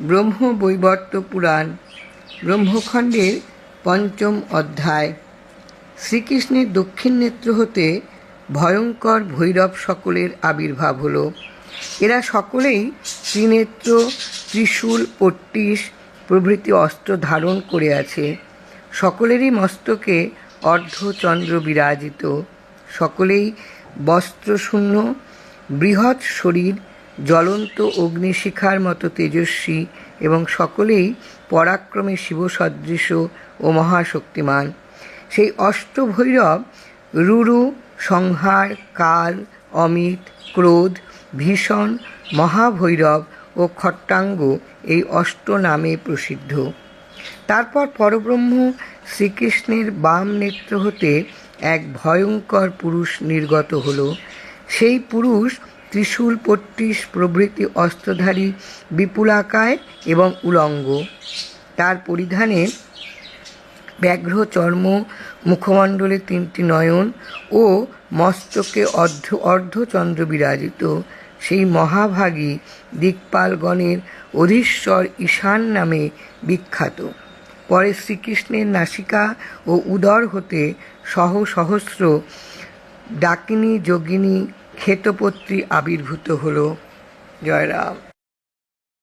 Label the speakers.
Speaker 1: ব্রহ্ম বৈবর্ত পুরাণ ব্রহ্মখণ্ডের পঞ্চম অধ্যায়। শ্রীকৃষ্ণের দক্ষিণ নেত্র হতে ভয়ঙ্কর ভৈরব সকলের আবির্ভাব হলো। এরা সকলেই ত্রিনেত্র, ত্রিশূল পট্টিস প্রভৃতি অস্ত্র ধারণ করে আছে। সকলেরই মস্তকে অর্ধচন্দ্র বিরাজিত। সকলেই বস্ত্রশূন্য, বৃহৎ শরীর জ্বলন্ত অগ্নিশিখার মতো তেজস্বী এবং সকলেই পরাক্রমে শিবসদৃশ ও মহাশক্তিমান। সেই অষ্টভৈরব, রুরু, সংহার, কাল, অমিত, ক্রোধ, ভীষণ, মহাভৈরব ও খট্টাঙ্গ এই অষ্ট নামে প্রসিদ্ধ। তারপর পরব্রহ্ম শ্রীকৃষ্ণের বাম নেত্র হতে এক ভয়ঙ্কর পুরুষ নির্গত হল। সেই পুরুষ ত্রিশূল পট্টিস প্রভৃতি অস্ত্রধারী, বিপুলাকায় এবং উলঙ্গ। তার পরিধানে ব্যাঘ্র চর্ম, মুখমণ্ডলে তিনটি নয়ন ও মস্তকে অর্ধ অর্ধচন্দ্র বিরাজিত। সেই মহাভাগী দিকপালগণের অধীশ্বর ঈশান নামে বিখ্যাত। পরে শ্রীকৃষ্ণের নাসিকা ও উদর হতে সহ সহস্র ডাকিনী, যোগিনী ক্ষেতপত্রী আবির্ভূত হলো জয়রাম।